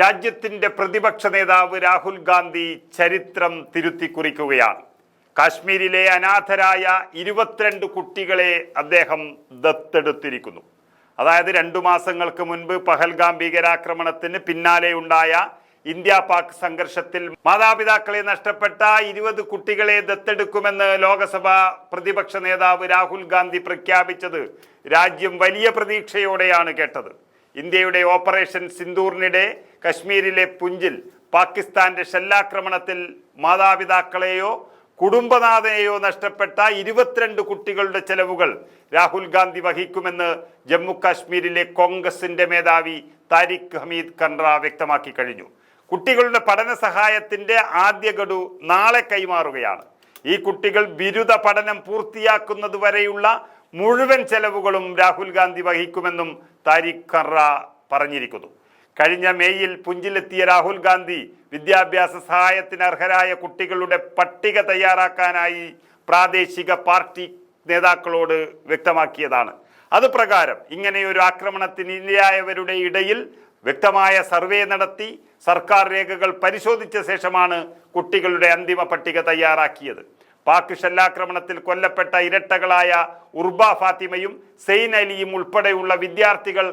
രാജ്യത്തിന്റെ പ്രതിപക്ഷ നേതാവ് രാഹുൽ ഗാന്ധി ചരിത്രം തിരുത്തി കുറിക്കുകയാണ് കാശ്മീരിലെ അനാഥരായ ഇരുപത്തിരണ്ട് കുട്ടികളെ അദ്ദേഹം ദത്തെടുത്തിരിക്കുന്നു. അതായത് രണ്ടു മാസങ്ങൾക്ക് മുൻപ് പഹൽഗാം ഭീകരാക്രമണത്തിന് പിന്നാലെയുണ്ടായ ഇന്ത്യ പാക് സംഘർഷത്തിൽ മാതാപിതാക്കളെ നഷ്ടപ്പെട്ട ഇരുപത് കുട്ടികളെ ദത്തെടുക്കുമെന്ന് ലോകസഭ പ്രതിപക്ഷ നേതാവ് രാഹുൽ ഗാന്ധി പ്രഖ്യാപിച്ചത് രാജ്യം വലിയ പ്രതീക്ഷയോടെയാണ് കേട്ടത്. ഇന്ത്യയുടെ ഓപ്പറേഷൻ സിന്ദൂറിനിടെ കശ്മീരിലെ പുഞ്ചിൽ പാകിസ്ഥാന്റെ ഷെല്ലാക്രമണത്തിൽ മാതാപിതാക്കളെയോ കുടുംബനാഥനെയോ നഷ്ടപ്പെട്ട ഇരുപത്തിരണ്ട് കുട്ടികളുടെ ചെലവുകൾ രാഹുൽ ഗാന്ധി വഹിക്കുമെന്ന് ജമ്മു കാശ്മീരിലെ കോൺഗ്രസിന്റെ മേധാവി താരിഖ് ഹമീദ് കൻറ വ്യക്തമാക്കി കഴിഞ്ഞു. കുട്ടികളുടെ പഠന സഹായത്തിന്റെ ആദ്യ ഗഡു നാളെ കൈമാറുകയാണ്. ഈ കുട്ടികൾ ബിരുദ പഠനം പൂർത്തിയാക്കുന്നത് വരെയുള്ള മുഴുവൻ ചെലവുകളും രാഹുൽ ഗാന്ധി വഹിക്കുമെന്നും താരിഖ് കണ്ട്ര പറഞ്ഞിരിക്കുന്നു. കഴിഞ്ഞ മേയിൽ പുഞ്ചിലെത്തിയ രാഹുൽ ഗാന്ധി വിദ്യാഭ്യാസ സഹായത്തിന് അർഹരായ കുട്ടികളുടെ പട്ടിക തയ്യാറാക്കാനായി പ്രാദേശിക പാർട്ടി നേതാക്കളോട് വ്യക്തമാക്കിയതാണ്. അത് പ്രകാരം ഇങ്ങനെയൊരു ആക്രമണത്തിന് ഇരയായവരുടെ ഇടയിൽ വ്യക്തമായ സർവേ നടത്തി സർക്കാർ രേഖകൾ പരിശോധിച്ച ശേഷമാണ് കുട്ടികളുടെ അന്തിമ പട്ടിക തയ്യാറാക്കിയത്. പാക് ഷെല്ലാക്രമണത്തിൽ കൊല്ലപ്പെട്ട ഇരട്ടകളായ ഉർബ ഫാത്തിമയും സെയ്ൻ അലിയും ഉൾപ്പെടെയുള്ള വിദ്യാർത്ഥികൾ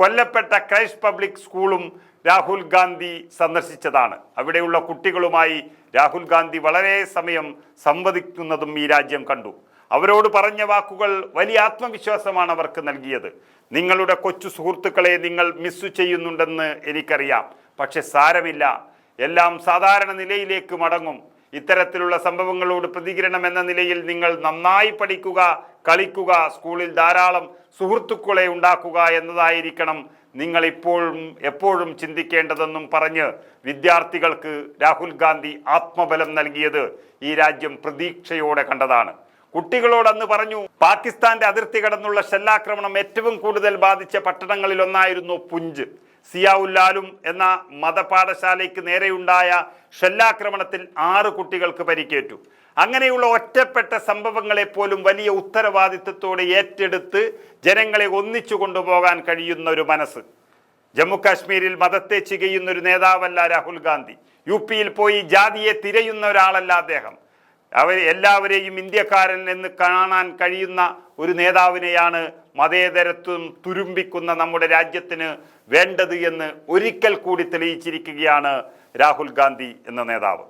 കൊല്ലപ്പെട്ട ക്രൈസ്റ്റ് പബ്ലിക് സ്കൂളും രാഹുൽ ഗാന്ധി സന്ദർശിച്ചതാണ്. അവിടെയുള്ള കുട്ടികളുമായി രാഹുൽ ഗാന്ധി വളരെ സമയം സംവദിക്കുന്നതും ഈ രാജ്യം കണ്ടു. അവരോട് പറഞ്ഞ വാക്കുകൾ വലിയ ആത്മവിശ്വാസമാണ് അവർക്ക് നൽകിയത്. നിങ്ങളുടെ കൊച്ചു സുഹൃത്തുക്കളെ നിങ്ങൾ മിസ്സു ചെയ്യുന്നുണ്ടെന്ന് എനിക്കറിയാം. പക്ഷെ സാരമില്ല. എല്ലാം സാധാരണ നിലയിലേക്ക് മടങ്ങും. ഇത്തരത്തിലുള്ള സംഭവങ്ങളോട് പ്രതികരണം എന്ന നിലയിൽ നിങ്ങൾ നന്നായി പഠിക്കുക കളിക്കുക സ്കൂളിൽ ധാരാളം സുഹൃത്തുക്കളെ ഉണ്ടാക്കുക എന്നതായിരിക്കണം നിങ്ങൾ ഇപ്പോഴും എപ്പോഴും ചിന്തിക്കേണ്ടതെന്നും പറഞ്ഞ് വിദ്യാർത്ഥികൾക്ക് രാഹുൽ ഗാന്ധി ആത്മബലം നൽകിയത് ഈ രാജ്യം പ്രതീക്ഷയോടെ കണ്ടതാണ്. കുട്ടികളോട് അന്ന് പറഞ്ഞു പാകിസ്ഥാന്റെ അതിർത്തി കടന്നുള്ള ഷെല്ലാക്രമണം ഏറ്റവും കൂടുതൽ ബാധിച്ച പട്ടണങ്ങളിൽ ഒന്നായിരുന്നു പുഞ്ച്. സിയാവുല്ലാലും എന്ന മതപാഠശാലയ്ക്ക് നേരെയുണ്ടായ ഷെല്ലാക്രമണത്തിൽ ആറ് കുട്ടികൾക്ക് പരിക്കേറ്റു. അങ്ങനെയുള്ള ഒറ്റപ്പെട്ട സംഭവങ്ങളെ പോലും വലിയ ഉത്തരവാദിത്വത്തോടെ ഏറ്റെടുത്ത് ജനങ്ങളെ ഒന്നിച്ചു കൊണ്ടുപോകാൻ കഴിയുന്ന ഒരു മനസ്സ്. ജമ്മു കാശ്മീരിൽ മതത്തെ ചികയുന്ന ഒരു നേതാവല്ല രാഹുൽ ഗാന്ധി. യു പിയിൽ പോയി ജാതിയെ തിരയുന്ന ഒരാളല്ല അദ്ദേഹം. അവർ എല്ലാവരെയും ഇന്ത്യക്കാരൻ എന്ന് കാണാൻ കഴിയുന്ന ഒരു നേതാവിനെയാണ് മതേതരത്വം തുരുമ്പിക്കുന്ന നമ്മുടെ രാജ്യത്തിന് വേണ്ടത് എന്ന് ഒരിക്കൽ കൂടി തെളിയിച്ചിരിക്കുകയാണ് രാഹുൽ ഗാന്ധി എന്ന നേതാവ്.